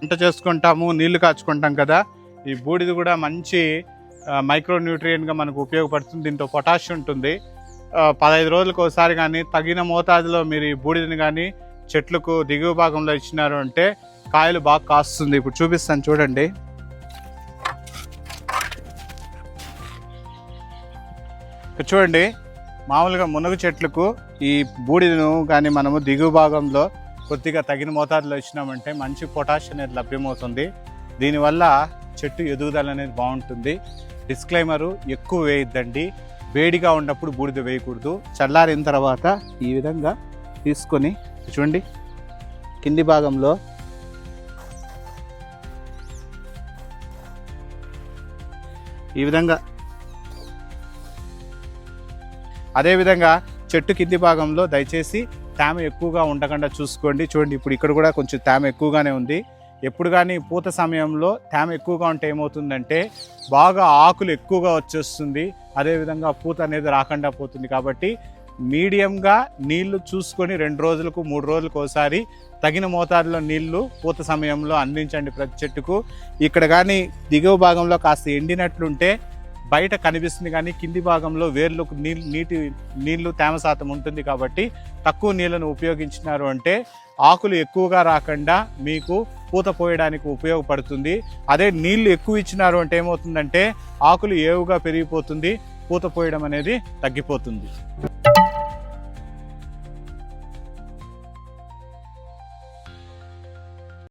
వంట చేసుకుంటాము నీళ్ళు కాచుకుంటాం కదా. ఈ బూడిద కూడా మంచి మైక్రో న్యూట్రియంట్గా మనకు ఉపయోగపడుతుంది. దీంట్లో పొటాషియం ఉంటుంది. పదహైదు రోజులకు ఒకసారి కానీ తగిన మోతాదులో మీరు ఈ బూడిదని కానీ చెట్లకు దిగువ భాగంలో ఇచ్చినారు అంటే కాయలు బాగా కాస్తుంది. ఇప్పుడు చూపిస్తాను చూడండి. చూడండి మామూలుగా మునగ చెట్లకు ఈ బూడిదను కానీ మనము దిగువ భాగంలో కొద్దిగా తగిన మోతాదులో ఇచ్చినామంటే మంచి పొటాషియం అనేది లభ్యమవుతుంది. దీనివల్ల చెట్టు ఎదుగుదల అనేది బాగుంటుంది. డిస్క్లైమరు ఎక్కువ వేయద్దండి. వేడిగా ఉన్నప్పుడు బూడిద వేయకూడదు. చల్లారిన తర్వాత ఈ విధంగా తీసుకొని చూడండి. కింది భాగంలో ఈ విధంగా అదేవిధంగా చెట్టు కింది భాగంలో దయచేసి తేమ ఎక్కువగా ఉండకుండా చూసుకోండి. చూడండి ఇప్పుడు ఇక్కడ కూడా కొంచెం తేమ ఎక్కువగానే ఉంది. ఎప్పుడు కానీ పూత సమయంలో తేమ ఎక్కువగా ఉంటే ఏమవుతుందంటే బాగా ఆకులు ఎక్కువగా వచ్చేస్తుంది. అదేవిధంగా పూత అనేది రాకుండా పోతుంది కాబట్టి మీడియంగా నీళ్ళు చూసుకొని రెండు రోజులకు మూడు రోజులకు ఒకసారి తగిన మోతాదులో నీళ్ళు పూత సమయంలో అందించండి ప్రతి చెట్టుకు. ఇక్కడ కానీ దిగువ భాగంలో కాస్త ఎండినట్లుంటే బయట కనిపిస్తుంది కానీ కింది భాగంలో వేర్లకు నీళ్ళు నీటి నీళ్ళు తేమ శాతం ఉంటుంది కాబట్టి తక్కువ నీళ్ళను ఉపయోగించినారు అంటే ఆకులు ఎక్కువగా రాకుండా మీకు పూత పోయడానికి ఉపయోగపడుతుంది. అదే నీళ్ళు ఎక్కువ ఇచ్చినారు అంటే ఏమవుతుందంటే ఆకులు ఏవుగా పెరిగిపోతుంది పూత పోయడం అనేది తగ్గిపోతుంది.